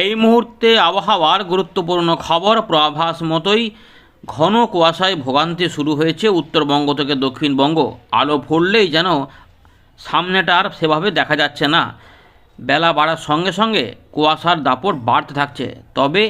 এই মুহূর্তে আবহাওয়ার গুরুত্বপূর্ণ খবর প্রভাস মতোই ঘন কুয়াশায় ভোগান্তি শুরু হয়েছে উত্তরবঙ্গ থেকে দক্ষিণবঙ্গ। আলো ফুললেই যেন সামনেটা আর সেভাবে দেখা যাচ্ছে না। বেলা বাড়ার সঙ্গে সঙ্গে কুয়াশার দাপট বাড়তে থাকছে। তবে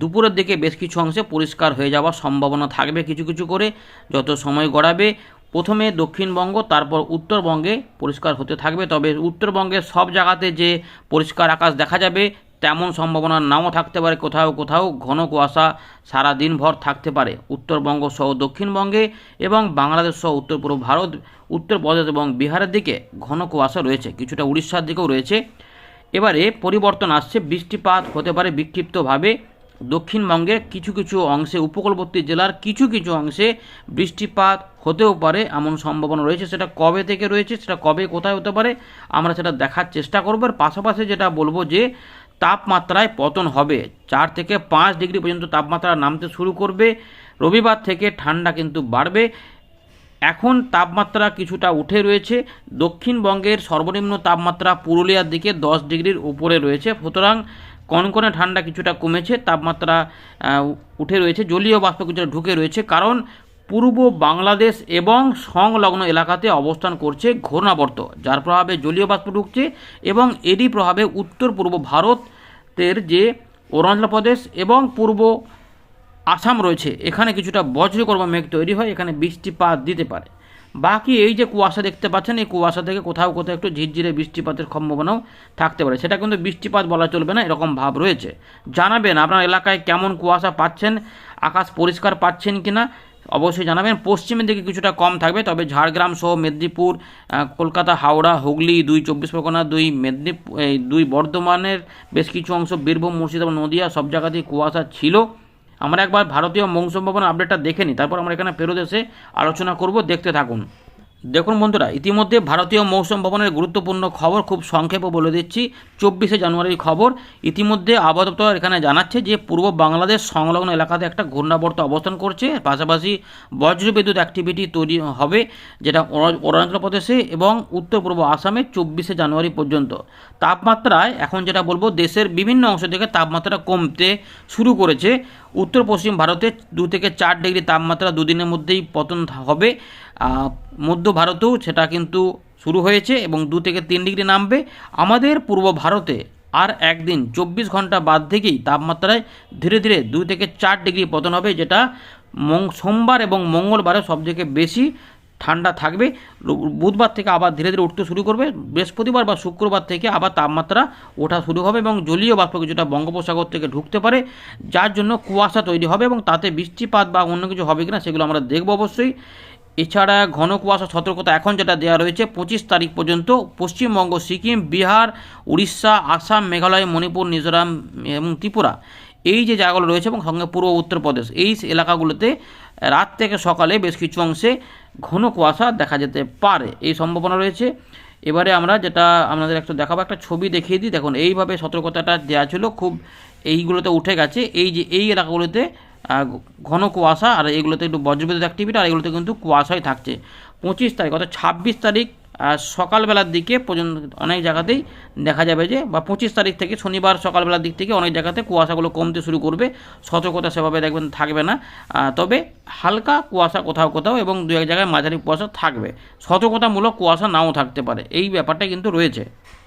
দুপুরের দিকে বেশ কিছু অংশে পরিষ্কার হয়ে যাওয়ার সম্ভাবনা থাকবে কিছু কিছু করে। যত সময় গড়াবে, প্রথমে দক্ষিণবঙ্গ, তারপর উত্তরবঙ্গে পরিষ্কার হতে থাকবে। তবে উত্তরবঙ্গের সব জায়গাতে যে পরিষ্কার আকাশ দেখা যাবে তেমন সম্ভাবনা নাও থাকতে পারে, কোথাও কোথাও ঘন কুয়াশা সারা দিনভর থাকতে পারে। উত্তরবঙ্গ সহ দক্ষিণবঙ্গে এবং বাংলাদেশ সহ উত্তর পূর্ব ভারত উত্তরপ্রদেশ এবং বিহারের দিকে ঘন কুয়াশা রয়েছে, কিছুটা উড়িষ্যার দিকেও রয়েছে। এবারে পরিবর্তন আসছে, বৃষ্টিপাত হতে পারে বিক্ষিপ্তভাবে। দক্ষিণবঙ্গের কিছু কিছু অংশে, উপকূলবর্তী জেলার কিছু কিছু অংশে বৃষ্টিপাত হতেও পারে, এমন সম্ভাবনা রয়েছে। সেটা কবে থেকে রয়েছে, সেটা কবে কোথায় হতে পারে, আমরা সেটা দেখার চেষ্টা করব। আর পাশাপাশি যেটা বলব যে তাপমাত্রায় পতন হবে। চার থেকে পাঁচ ডিগ্রি পর্যন্ত তাপমাত্রা নামতে শুরু করবে। রবিবার থেকে ঠান্ডা কিন্তু বাড়বে। এখন তাপমাত্রা কিছুটা উঠে রয়েছে। দক্ষিণবঙ্গের সর্বনিম্ন তাপমাত্রা পুরুলিয়ার দিকে দশ ডিগ্রির উপরে রয়েছে। সুতরাং কনকনে ঠান্ডা কিছুটা কমেছে। তাপমাত্রা উঠে রয়েছে। জলীয় বাষ্প কিছুটা ঢুকে রয়েছে। কারণ পূর্ব বাংলাদেশ এবং সংলগ্ন এলাকাতে অবস্থান করছে ঘূর্ণাবর্ত, যার প্রভাবে জলীয় বাষ্প ঢুকছে এবং এরই প্রভাবে উত্তর পূর্ব ভারতের যে অরুণাচল প্রদেশ এবং পূর্ব আসাম রয়েছে, এখানে কিছুটা বজ্রকর্ম মেঘ তৈরি হয়, এখানে বৃষ্টিপাত দিতে পারে। বাকি এই যে কুয়াশা দেখতে পাচ্ছেন, এই কুয়াশা থেকে কোথাও কোথাও একটু ঝিরঝিরে বৃষ্টিপাতের সম্ভাবনাও থাকতে পারে। সেটা কিন্তু বৃষ্টিপাত বলা চলবে না, এরকম ভাব রয়েছে। জানাবেন আপনার এলাকায় কেমন কুয়াশা পাচ্ছেন, আকাশ পরিষ্কার পাচ্ছেন কিনা অবশ্যই জানাবেন। পশ্চিমের দিকে কিছুটা কম থাকবে, তবে ঝাড়গ্রাম সহ মেদিনীপুর কলকাতা, হাওড়া, হুগলি, দুই চব্বিশ পরগনা, দুই মেদিনীপুর দুই বর্ধমানের বেশ কিছু অংশ, বীরভূম, মুর্শিদাবাদ, নদিয়া, সব জায়গাতেই কুয়াশা ছিল। আমরা একবার ভারতীয় মৌসুম ভবন আপডেটটা দেখে নিই, তারপর আমরা এখানে ফেরত এসে আলোচনা করব, দেখতে থাকুন। দেখুন বন্ধুরা, ইতিমধ্যে ভারতীয় মৌসুম ভবনের গুরুত্বপূর্ণ খবর খুব সংক্ষেপে বলে দিচ্ছি। চব্বিশে জানুয়ারির খবর, ইতিমধ্যে আবহাওয়া এখানে জানাচ্ছে যে পূর্ব বাংলাদেশ সংলগ্ন এলাকাতে একটা ঘূর্ণাবর্ত অবস্থান করছে। পাশাপাশি বজ্রবিদ্যুৎ অ্যাক্টিভিটি তৈরি হবে, যেটা অরু- অরুণাচল প্রদেশে এবং উত্তর পূর্ব আসামে চব্বিশে জানুয়ারি পর্যন্ত। তাপমাত্রায় এখন যেটা বলব, দেশের বিভিন্ন অংশ থেকে তাপমাত্রা কমতে শুরু করেছে। উত্তর পশ্চিম ভারতে দু থেকে চার ডিগ্রি তাপমাত্রা দুদিনের মধ্যেই পতন হবে। মধ্য ভারতেও সেটা কিন্তু শুরু হয়েছে এবং দু থেকে তিন ডিগ্রি নামবে। আমাদের পূর্ব ভারতে আর একদিন চব্বিশ ঘণ্টা বাদ থেকেই তাপমাত্রায় ধীরে ধীরে দুই থেকে চার ডিগ্রি পতন হবে, যেটা সোমবার এবং মঙ্গলবারে সবথেকে বেশি ঠান্ডা থাকবে। বুধবার থেকে আবার ধীরে ধীরে উঠতে শুরু করবে। বৃহস্পতিবার বা শুক্রবার থেকে আবার তাপমাত্রা ওঠা শুরু হবে এবং জলীয় বাষ্প কিছুটা বঙ্গোপসাগর থেকে ঢুকতে পারে, যার জন্য কুয়াশা তৈরি হবে এবং তাতে বৃষ্টিপাত বা অন্য কিছু হবে কিনা সেগুলো আমরা দেখব অবশ্যই। এছাড়া ঘন কুয়াশা সতর্কতা এখন যেটা দেওয়া রয়েছে, পঁচিশ তারিখ পর্যন্ত পশ্চিমবঙ্গ, সিকিম, বিহার, উড়িষ্যা, আসাম, মেঘালয়, মণিপুর, মিজোরাম এবং ত্রিপুরা এই যে জায়গাগুলো রয়েছে এবং সঙ্গে পূর্ব উত্তরপ্রদেশ এই এলাকাগুলোতে রাত থেকে সকালে বেশ কিছু অংশে ঘন কুয়াশা দেখা যেতে পারে এই সম্ভাবনা রয়েছে। এবারে আমরা যেটা আপনাদের একটু দেখাবো, একটা ছবি দেখিয়ে দিই। দেখুন, এইভাবে সতর্কতাটা দেওয়া ছিল, খুব এইগুলোতে উঠে গেছে। এই যে এই এলাকাগুলোতে ঘন কুয়াশা, আর এগুলোতে একটু বজ্রবিদ্যুৎ অ্যাক্টিভিটি আর এগুলোতে কিন্তু কুয়াশাই থাকছে। পঁচিশ তারিখ, অর্থাৎ ছাব্বিশ তারিখ সকালবেলার দিকে পর্যন্ত অনেক জায়গাতেই দেখা যাবে যে, বা পঁচিশ তারিখ থেকে শনিবার সকালবেলার দিক থেকে অনেক জায়গাতে কুয়াশাগুলো কমতে শুরু করবে। সতর্কতা সেভাবে দেখবেন থাকবে না। তবে হালকা কুয়াশা কোথাও কোথাও এবং দু এক জায়গায় মাঝারি কুয়াশা থাকবে। সতর্কতামূলক কুয়াশা নাও থাকতে পারে। এই ব্যাপারটা কিন্তু রয়েছে।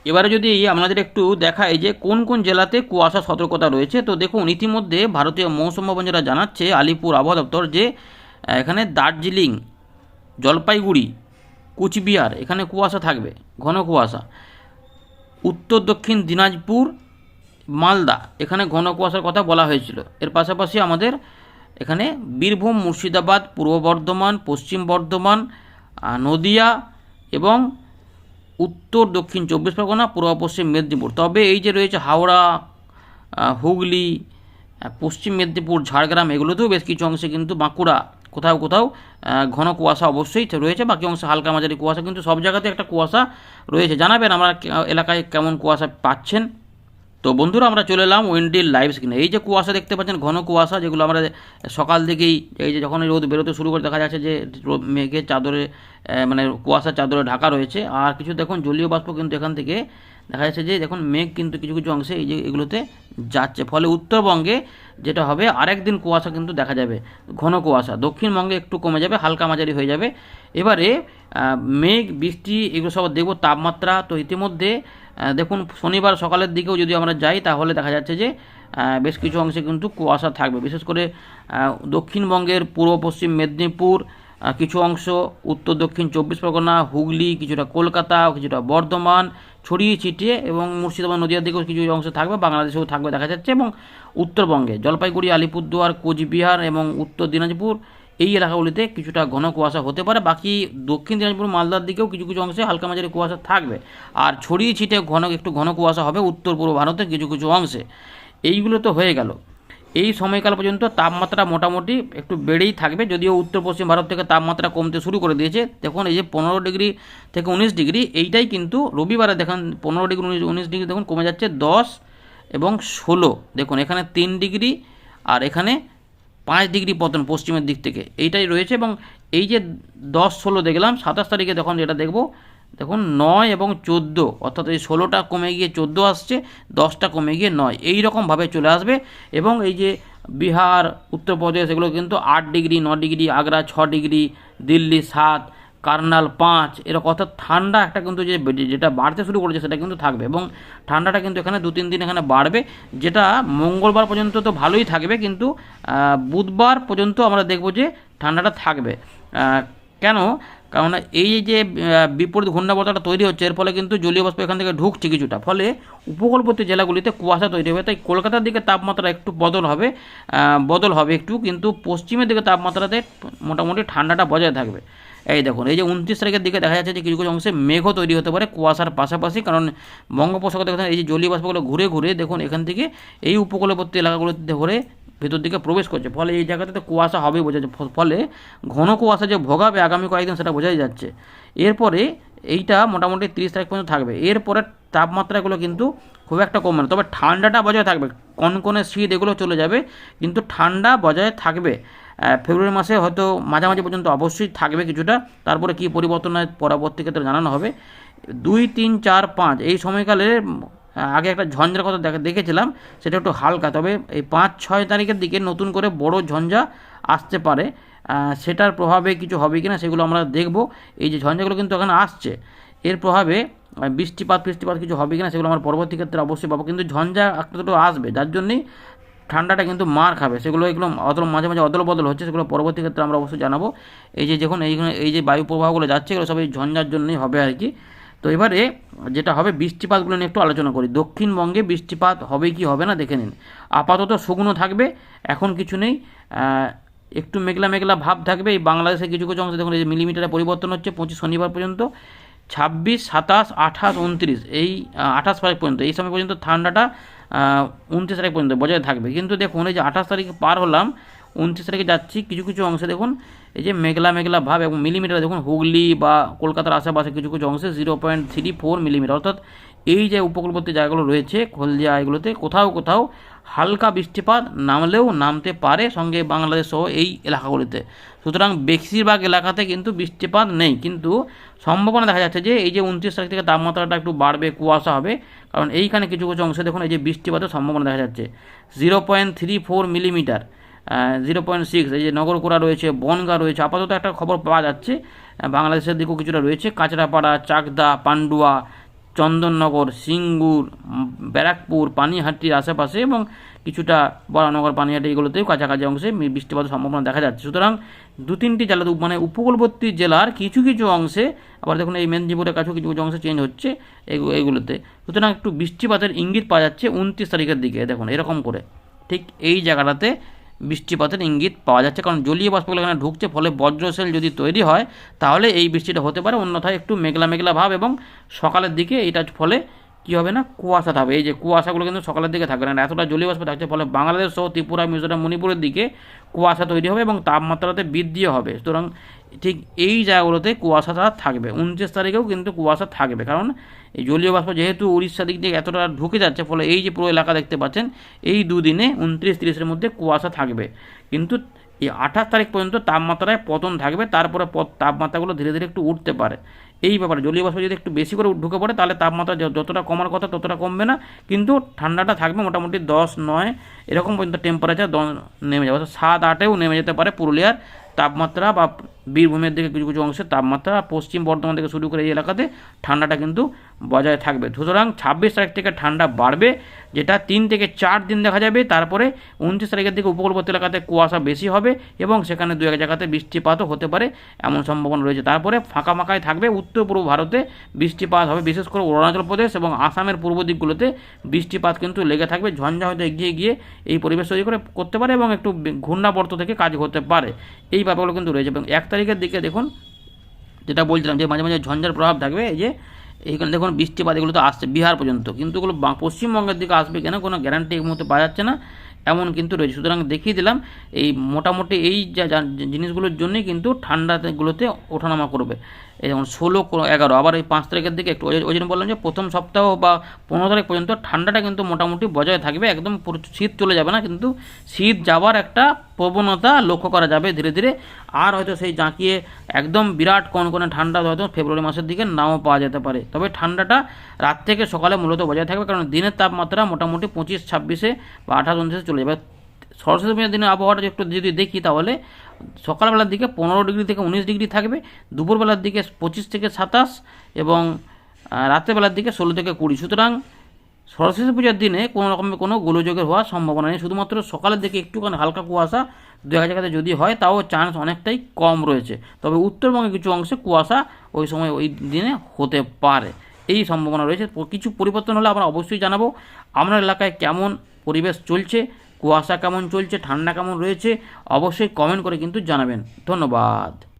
এবারে যদি আপনাদের একটু দেখাই যে, কোন কোন জেলাতে কুয়াশা সতর্কতা রয়েছে, তো দেখুন, ইতিমধ্যে ভারতীয় মৌসুম ভবন যেটা জানাচ্ছে, আলিপুর আবহাওয়া দপ্তর যে এখানে দার্জিলিং, জলপাইগুড়ি কুচবিহার, এখানে কুয়াশা থাকবে, ঘন কুয়াশা। উত্তর, দক্ষিণ দিনাজপুর, মালদা, এখানে ঘন কুয়াশার কথা বলা হয়েছিল। এর পাশাপাশি আমাদের এখানে বীরভূম, মুর্শিদাবাদ, পূর্ব বর্ধমান, পশ্চিম বর্ধমান নদিয়া এবং উত্তর, দক্ষিণ চব্বিশ পরগনা, পূর্ব পশ্চিম মেদিনীপুর। তবে এই যে রয়েছে হাওড়া হুগলি পশ্চিম মেদিনীপুর, ঝাড়গ্রাম, এগুলোতেও বেশ কিছু অংশে কিন্তু বাঁকুড়া কোথাও কোথাও ঘন কুয়াশা অবশ্যই রয়েছে, বাকি অংশে হালকা মাঝারি কুয়াশা, কিন্তু সব জায়গাতে একটা কুয়াশা রয়েছে। জানাবেন আমরা এলাকায় কেমন কুয়াশা পাচ্ছেন। তো বন্ধুরা, আমরা চলে এলাম উইন্ডির লাইভ স্ক্রিনে এই যে কুয়াশা দেখতে পাচ্ছেন, ঘন কুয়াশা, যেগুলো আমরা সকাল থেকেই, এই যে যখন রোদ বেরোতে শুরু করে, দেখা যাচ্ছে যে মেঘের চাদরে মানে কুয়াশার চাদরে ঢাকা রয়েছে। আর কিছু দেখুন, জলীয় বাষ্প কিন্তু এখান থেকে দেখা যাচ্ছে যে দেখুন মেঘ কিন্তু কিছু কিছু অংশে এই যে এগুলোতে যাচ্ছে। ফলে উত্তরবঙ্গে যেটা হবে আরেক দিন কুয়াশা কিন্তু দেখা যাবে, ঘন কুয়াশা। দক্ষিণবঙ্গে একটু কমে যাবে, হালকা মাঝারি হয়ে যাবে। এবারে মেঘ, বৃষ্টি, এগুলো সব দেখব, তাপমাত্রা। তো ইতিমধ্যে দেখুন শনিবার সকালের দিকেও যদি আমরা যাই, তাহলে দেখা যাচ্ছে যে বেশ কিছু অংশে কিন্তু কুয়াশা থাকবে। বিশেষ করে দক্ষিণবঙ্গের পূর্ব পশ্চিম মেদিনীপুর কিছু অংশ, উত্তর, দক্ষিণ, চব্বিশ পরগনা, হুগলি, কিছুটা কলকাতা, কিছুটা বর্ধমান, ছড়িয়ে ছিটিয়ে এবং মুর্শিদাবাদ, নদীয়ার দিকেও কিছু অংশ থাকবে, বাংলাদেশেও থাকবে, দেখা যাচ্ছে, এবং উত্তরবঙ্গে জলপাইগুড়ি, আলিপুরদুয়ার, কোচবিহার এবং উত্তর দিনাজপুর এই এলাকাগুলিতে কিছুটা ঘন কুয়াশা হতে পারে, বাকি দক্ষিণ দিনাজপুর, মালদার দিকেও কিছু কিছু অংশে হালকা মাঝারি কুয়াশা থাকবে, আর ছড়িয়ে ছিটে ঘন, একটু ঘন কুয়াশা হবে উত্তর পূর্ব ভারতের কিছু কিছু অংশে, এইগুলো তো হয়ে গেল। এই সময়কাল পর্যন্ত তাপমাত্রা মোটামুটি একটু বেড়েই থাকবে, যদিও উত্তর পশ্চিম ভারত থেকে তাপমাত্রা কমতে শুরু করে দিয়েছে। দেখুন, এই যে পনেরো ডিগ্রি থেকে উনিশ ডিগ্রি, এইটাই কিন্তু রবিবারে দেখুন, পনেরো ডিগ্রি উনিশ উনিশ ডিগ্রি দেখুন কমে যাচ্ছে দশ এবং ষোলো। দেখুন, এখানে তিন ডিগ্রি আর এখানে পাঁচ ডিগ্রি পতন পশ্চিমের দিক থেকে। এইটাই রয়েছে এবং এই যে দশ, ষোলো দেখলাম, সাতাশ তারিখে যখন যেটা দেখব দেখুন, নয় এবং চোদ্দ, অর্থাৎ এই ষোলোটা কমে গিয়ে চোদ্দ আসছে, দশটা কমে গিয়ে নয়। এই রকমভাবে চলে আসবে এবং এই যে বিহার, উত্তরপ্রদেশ, এগুলো কিন্তু আট ডিগ্রি, ন ডিগ্রি, আগ্রা ছ ডিগ্রি, দিল্লি সাত, কার্নাল পাঁচ, এরকম অর্থাৎ ঠান্ডা একটা কিন্তু যে যেটা বাড়তে শুরু করেছে সেটা কিন্তু থাকবে এবং ঠান্ডাটা কিন্তু এখানে দু তিন দিন এখানে বাড়বে, যেটা মঙ্গলবার পর্যন্ত তো ভালোই থাকবে কিন্তু বুধবার পর্যন্ত আমরা দেখব যে ঠান্ডাটা থাকবে। কেন? কারণ এই যে বিপরীত ঘূর্ণাবর্তটা তৈরি হচ্ছে, এর ফলে কিন্তু জলীয় বাষ্প এখান থেকে ঢুকছে কিছুটা। ফলে উপকূলবর্তী জেলাগুলিতে কুয়াশা তৈরি হবে। তাই কলকাতার দিকে তাপমাত্রা একটু বদল হবে বদল হবে একটু, কিন্তু পশ্চিমের দিকে তাপমাত্রাতে মোটামুটি ঠান্ডাটা বজায় থাকবে। এই দেখুন, এই যে উনত্রিশ তারিখের দিকে দেখা যাচ্ছে যে কিছু কিছু অংশে মেঘও তৈরি হতে পারে কুয়াশার পাশাপাশি, কারণ বঙ্গোপসাগর দেখুন, এই যে জলীয় বাষ্পগুলো ঘুরে ঘুরে, দেখুন এখান থেকে এই উপকূলবর্তী এলাকাগুলোতে ধরে ভেতর দিকে প্রবেশ করছে। ফলে এই জায়গাটাতে কুয়াশা হবে বোঝা যাচ্ছে ফলে ঘন কুয়াশা যে ভোগাবে আগামী কয়েকদিন সেটা বোঝাই যাচ্ছে। এরপরে এইটা মোটামুটি তিরিশ তারিখ পর্যন্ত থাকবে। এরপরে তাপমাত্রাগুলো কিন্তু খুব একটা কমবে না। তবে ঠান্ডাটা বজায় থাকবে। কনকনে শীত এগুলো চলে যাবে, কিন্তু ঠান্ডা বজায় থাকবে। ফেব্রুয়ারি মাসে হয়তো মাঝামাঝি পর্যন্ত অবশ্যই থাকবে কিছুটা। তারপরে কী পরিবর্তন হয় পরবর্তী ক্ষেত্রে জানানো হবে। দুই, তিন, চার, পাঁচ এই সময়কালে আগে একটা ঝঞ্ঝার কথা দেখা দেখেছিলাম, সেটা একটু হালকা। তবে এই পাঁচ, ছয় তারিখের দিকে নতুন করে বড় ঝঞ্ঝা আসতে পারে। সেটার প্রভাবে কিছু হবে কি না সেগুলো আমরা দেখব। এই যে ঝঞ্ঝাগুলো কিন্তু এখানে আসছে, এর প্রভাবে বৃষ্টিপাত, ফৃষ্টিপাত কিছু হবে কি না সেগুলো আমরা পরবর্তী ক্ষেত্রে অবশ্যই পাবো কিন্তু ঝঞ্ঝা একটা দুটো আসবে, যার জন্যই ঠান্ডাটা কিন্তু মার খাবে। সেগুলো এগুলো অদল মাঝে মাঝে অদল বদল হচ্ছে, সেগুলো পরবর্তী ক্ষেত্রে আমরা অবশ্যই জানাব। এই যে যখন এইখানে এই যে বায়ু প্রবাহগুলো যাচ্ছে, এগুলো সব এই ঝঞ্ঝার জন্যই হবে আর কি। তো এবারে যেটা হবে, বৃষ্টিপাতগুলো নিয়ে একটু আলোচনা করি। দক্ষিণবঙ্গে বৃষ্টিপাত হবে কি হবে না দেখে নিন। আপাতত শুকনো থাকবে, এখন কিছু নেই। একটু মেঘলা মেঘলা ভাব থাকবে। এই বাংলাদেশে কিছু কিছু অংশে দেখুন, এই যে মিলিমিটারে পরিবর্তন হচ্ছে পঁচিশ শনিবার পর্যন্ত। ছাব্বিশ, সাতাশ, আঠাশ, উনত্রিশ, এই আঠাশ তারিখ পর্যন্ত। এই সময় পর্যন্ত ঠান্ডাটা উনত্রিশ তারিখ পর্যন্ত বজায় থাকবে। কিন্তু দেখুন, এই যে আঠাশ তারিখ পার হলাম উনত্রিশ তারিখে যাচ্ছি। কিছু কিছু অংশে দেখুন, এই যে মেঘলা মেঘলা ভাব এবং মিলিমিটার দেখুন, হুগলি বা কলকাতার আশেপাশে কিছু কিছু অংশে zero point three four millimetre অর্থাৎ এই যে উপকূলবর্তী জায়গাগুলো রয়েছে হলদিয়া এগুলোতে, কোথাও কোথাও হালকা বৃষ্টিপাত নামলেও নামতে পারে সঙ্গে বাংলাদেশ সহ এই এলাকাগুলিতে। সুতরাং বেশিরভাগ এলাকাতে কিন্তু বৃষ্টিপাত নেই। কিন্তু সম্ভাবনা দেখা যাচ্ছে যে এই যে উনত্রিশ তারিখ থেকে তাপমাত্রাটা একটু বাড়বে, কুয়াশা হবে, কারণ এইখানে কিছু কিছু অংশে দেখুন এই যে বৃষ্টিপাতের সম্ভাবনা দেখা যাচ্ছে। Zero point three four millimetre zero point six এই যে নগরকোড়া রয়েছে, বনগা রয়েছে, আপাতত একটা খবর পাওয়া যাচ্ছে। বাংলাদেশের দিকেও কিছুটা রয়েছে, কাঁচরাপাড়া, চাকদা, পান্ডুয়া, চন্দননগর, সিঙ্গুর ব্যারাকপুর, পানিহাটির আশেপাশে এবং কিছুটা বরানগর, পানিহাটি এগুলোতেও কাছাকাছি অংশে বৃষ্টিপাতের সম্ভাবনা দেখা যাচ্ছে। সুতরাং দু তিনটি জেলা মানে উপকূলবর্তী জেলার কিছু কিছু অংশে, আবার দেখুন এই মেদিনীপুরের কাছেও কিছু কিছু অংশে চেঞ্জ হচ্ছে এগু- এগুলোতে। সুতরাং একটু বৃষ্টিপাতের ইঙ্গিত পাওয়া যাচ্ছে উনত্রিশ তারিখের দিকে, দেখুন, এরকম করে। ঠিক এই জায়গাটাতে বৃষ্টিপাতের ইঙ্গিত পাওয়া যাচ্ছে। কারণ জলীয় বাষ্পগুলো এখানে ঢুকছে, ফলে বজ্রশেল যদি তৈরি হয়, তাহলে এই বৃষ্টিটা হতে পারে। অন্যথায় একটু মেঘলা মেঘলা ভাব এবং সকালের দিকে এটার ফলে কী হবে না, কুয়াশা থাকবে। এই যে কুয়াশাগুলো কিন্তু সকালের দিকে থাকবে না এতটা জলীয় বাষ্প থাকছে, ফলে বাংলাদেশ সহ ত্রিপুরা, মিজোরাম, মণিপুরের দিকে কুয়াশা তৈরি হবে এবং তাপমাত্রাতে বৃদ্ধিও হবে। সুতরাং ঠিক এই জায়গাগুলোতে কুয়াশাটা থাকবে। উনত্রিশ তারিখেও কিন্তু কুয়াশা থাকবে। কারণ এই জলীয় বাষ্প যেহেতু উড়িষ্যা দিক দিয়ে এতটা ঢুকে যাচ্ছে, ফলে এই যে পুরো এলাকা দেখতে পাচ্ছেন, এই দুদিনে উনত্রিশ তিরিশের মধ্যে কুয়াশা থাকবে। কিন্তু এই আঠাশ তারিখ পর্যন্ত তাপমাত্রায় পতন থাকবে, তারপরে তাপমাত্রাগুলো ধীরে ধীরে একটু উঠতে পারে। এই ব্যাপারে জলীয় বাষ্প যদি একটু বেশি করে ঢুকে পড়ে, তাহলে তাপমাত্রা যতটা কমার কথা ততটা কমবে না। কিন্তু ঠান্ডাটা থাকবে মোটামুটি দশ নয়, এরকম পর্যন্ত টেম্পারেচার নেমে যাবে। সাত আটেও নেমে যেতে পারে পুরুলিয়ার তাপমাত্রা বা বীরভূমের দিকে কিছু কিছু অংশে তাপমাত্রা পশ্চিম বর্ধমান থেকে শুরু করে এই এলাকাতে ঠান্ডাটা কিন্তু বজায় থাকবে। সুতরাং ছাব্বিশ তারিখ থেকে ঠান্ডা বাড়বে, যেটা তিন থেকে চার দিন দেখা যাবে। তারপরে উনত্রিশ তারিখের দিকে উপকূলবর্তী এলাকাতে কুয়াশা বেশি হবে এবং সেখানে দু এক জায়গাতে বৃষ্টিপাতও হতে পারে এমন সম্ভাবনা রয়েছে। তারপরে ফাঁকা ফাঁকায় থাকবে উত্তর পূর্ব ভারতে বৃষ্টিপাত হবে, বিশেষ করে অরুণাচল প্রদেশ এবং আসামের পূর্ব দিকগুলোতে বৃষ্টিপাত কিন্তু লেগে থাকবে। ঝঞ্ঝা হয়তো এগিয়ে গিয়ে এই পরিবেশ তৈরি করে করতে পারে এবং একটু ঘূর্ণাবর্ত থেকে কাজ হতে পারে। এই ব্যাপারগুলো কিন্তু রয়েছে। এবং এক তারিখের দিকে দেখুন, যেটা বলছিলাম যে মাঝে মাঝে ঝঞ্ঝার প্রভাব থাকবে, এই যে এইখানে দেখুন বৃষ্টিপাত এগুলো তো আসছে বিহার পর্যন্ত। কিন্তু এগুলো বা- পশ্চিমবঙ্গের দিকে আসবে কেন? কোনো গ্যারান্টি এই মুহূর্তে পাওয়া যাচ্ছে না। এমন কিন্তু রয়েছে। সুতরাং দেখিয়ে দিলাম, এই মোটামুটি এই যা জিনিসগুলোর জন্যই কিন্তু ঠান্ডাগুলোতে ওঠানামা করবে। এই যেমন ষোলো, এগারো, আবার এই পাঁচ তারিখের দিকে একটু ওই- জন্য বললাম যে প্রথম সপ্তাহ বা পনেরো তারিখ পর্যন্ত ঠান্ডাটা কিন্তু মোটামুটি বজায় থাকবে। একদম শীত চলে যাবে না, কিন্তু শীত যাওয়ার একটা প্রবণতা লক্ষ্য করা যাবে ধীরে ধীরে। আর হয়তো সেই জাঁকিয়ে একদম বিরাট কনকনে ঠান্ডা হয়তো ফেব্রুয়ারি মাসের দিকে নাও পাওয়া যেতে পারে। তবে ঠান্ডাটা রাত থেকে সকালে মূলত বজায় থাকবে কারণ দিনের তাপমাত্রা মোটামুটি পঁচিশ ছাব্বিশে বা আঠাশ উনত্রিশে চলে যাবে। সরস্বতী পূজার দিনের আবহাওয়াটা একটু যদি দেখি তাহলে সকালবেলার দিকে পনেরো ডিগ্রি থেকে উনিশ ডিগ্রি থাকবে দুপুরবেলার দিকে পঁচিশ থেকে সাতাশ এবং আহ, রাত্রেবেলার দিকে ষোলো থেকে কুড়ি। সুতরাং সরস্বতী পূজার দিনে কোনো রকমের কোনো গোলযোগের হওয়ার সম্ভাবনা নেই। শুধুমাত্র সকালের দিকে একটুখানি হালকা কুয়াশা দু এক জায়গাতে যদি হয়, তাও চান্স অনেকটাই কম রয়েছে। তবে উত্তরবঙ্গে কিছু অংশে কুয়াশা ওই সময় ওই দিনে হতে পারে। এই সম্ভাবনা রয়েছে। কিছু পরিবর্তন হলে আমরা অবশ্যই জানাব। আপনার এলাকায় কেমন পরিবেশ চলছে, কুয়াশা কেমন চলছে, ঠান্ডা কেমন রয়েছে, অবশ্যই কমেন্ট করে কিন্তু জানাবেন। ধন্যবাদ।